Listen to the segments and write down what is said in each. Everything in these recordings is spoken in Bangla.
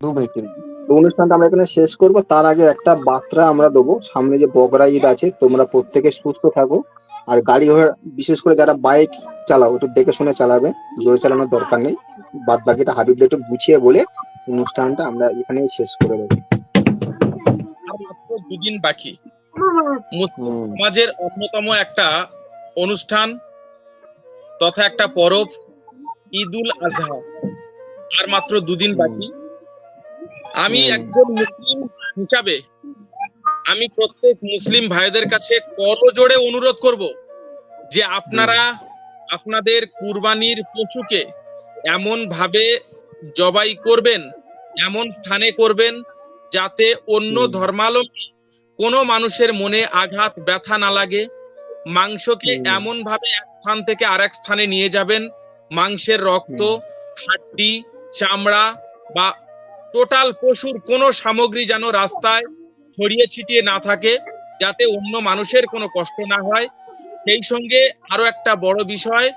দু মিনিট তো অনুষ্ঠানটা আমরা এখানে শেষ করব। তার আগে একটা বার্তা আমরা দেবো। সামনে যে বগরা ঈদ আছে তোমরা প্রত্যেকে সুস্থ থাকো। আর গাড়ি ঘোড়া বিশেষ করে যারা বাইক চালাও একটু দেখে শুনে চালাবে। জোরে চালানোর দরকার নেই। বাদ বাকিটা হাবিবদের একটু গুছিয়ে বলে অনুষ্ঠানটা আমরা এখানেই শেষ করে দেবো। আর দুদিন বাকি। মুসলিম সমাজের অন্যতম একটা অনুষ্ঠান তথা একটা পরব ঈদুল আজহা। আর মাত্র দুদিন বাকি। আমি একজন মুসলিম হিসাবে আমি প্রত্যেক মুসলিম ভাইদের কাছে করজোড়ে অনুরোধ করব যে আপনারা আপনাদের কুরবানির পশুকে এমন ভাবে জবাই করবেন এমন স্থানে করবেন যাতে অন্য ধর্মালম্বী কোনো মানুষের মনে আঘাত ব্যথা না লাগে। মাংসকে। এমন ভাবে এক স্থান থেকে আরেক স্থানে নিয়ে যাবেন। মাংসের রক্ত হাড্ডি চামড়া বা টোটাল পশুর কোনো সামগ্রী যেন রাস্তায় ছড়িয়ে ছিটিয়ে না থাকে, যাতে অন্য মানুষের কোনো কষ্ট না হয়। সেই সঙ্গে আরও একটা বড় বিষয়,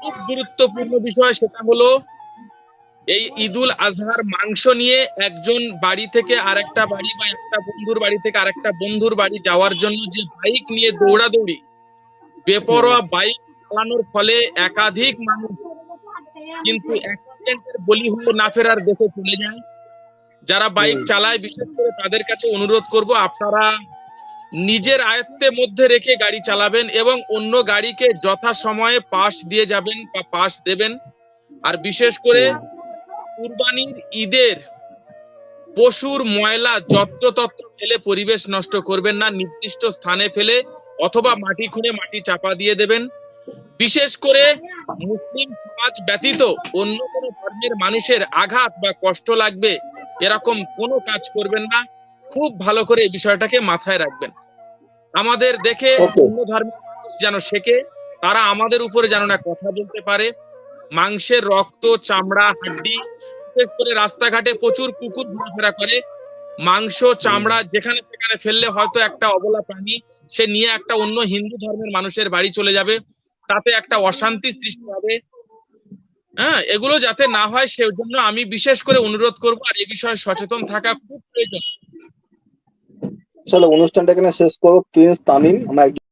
খুব গুরুত্বপূর্ণ বিষয় সেটা হলো, এই ঈদুল আজহার মাংস নিয়ে একজন বাড়ি থেকে আরেকটা বাড়ি বা একটা বন্ধুর বাড়ি থেকে আরেকটা বন্ধুর বাড়ি যাওয়ার জন্য যে বাইক নিয়ে দৌড়াদৌড়ি, বেপরোয়া বাইক চালানোর ফলে একাধিক মানুষ কিন্তু অ্যাক্সিডেন্টের বলি হয়ে না ফেরার দেশে চলে যায়। যারা বাইক। চালায় বিশেষ করে তাদের কাছে অনুরোধ করব আপনারা নিজের আয়ত্তের মধ্যে রেখে গাড়ি চালাবেন এবং অন্য গাড়িকে যথা সময়ে পাশ দিয়ে যাবেন বা পাশ দেবেন। আর বিশেষ করে কুরবানির ঈদের পশুর ময়লা যত্রতত্র ফেলে পরিবেশ নষ্ট করবেন না নির্দিষ্ট স্থানে ফেলে অথবা মাটি খুঁড়ে মাটি চাপা দিয়ে দেবেন। বিশেষ করে মুসলিম সমাজ ব্যতীত অন্য কোনো ধর্মের মানুষের আঘাত বা কষ্ট লাগবে এরকম কোনো কাজ করবেন না। খুব ভালো করে এই বিষয়টাকে মাথায় রাখবেন। আমাদের দেখে অন্য ধর্মের যেন শেখে তারা আমাদের উপরে যেন না কথা বলতে পারে। মাংসের রক্ত চামড়া হাড্ডি বিশেষ করে রাস্তাঘাটে প্রচুর কুকুর ঘোরাফেরা করে। মাংস চামড়া যেখানে সেখানে ফেললে হয়তো একটা অবলা প্রাণী সে নিয়ে একটা অন্য হিন্দু ধর্মের মানুষের বাড়ি চলে যাবে। তাতে একটা অশান্তি সৃষ্টি হবে। হ্যাঁ এগুলো যাতে না হয় সেই জন্য আমি বিশেষ করে অনুরোধ করব আর এই বিষয়ে সচেতন থাকা খুব প্রয়োজন। চলো অনুষ্ঠানটা এখানে শেষ করব প্রিন্স তামিম আমরা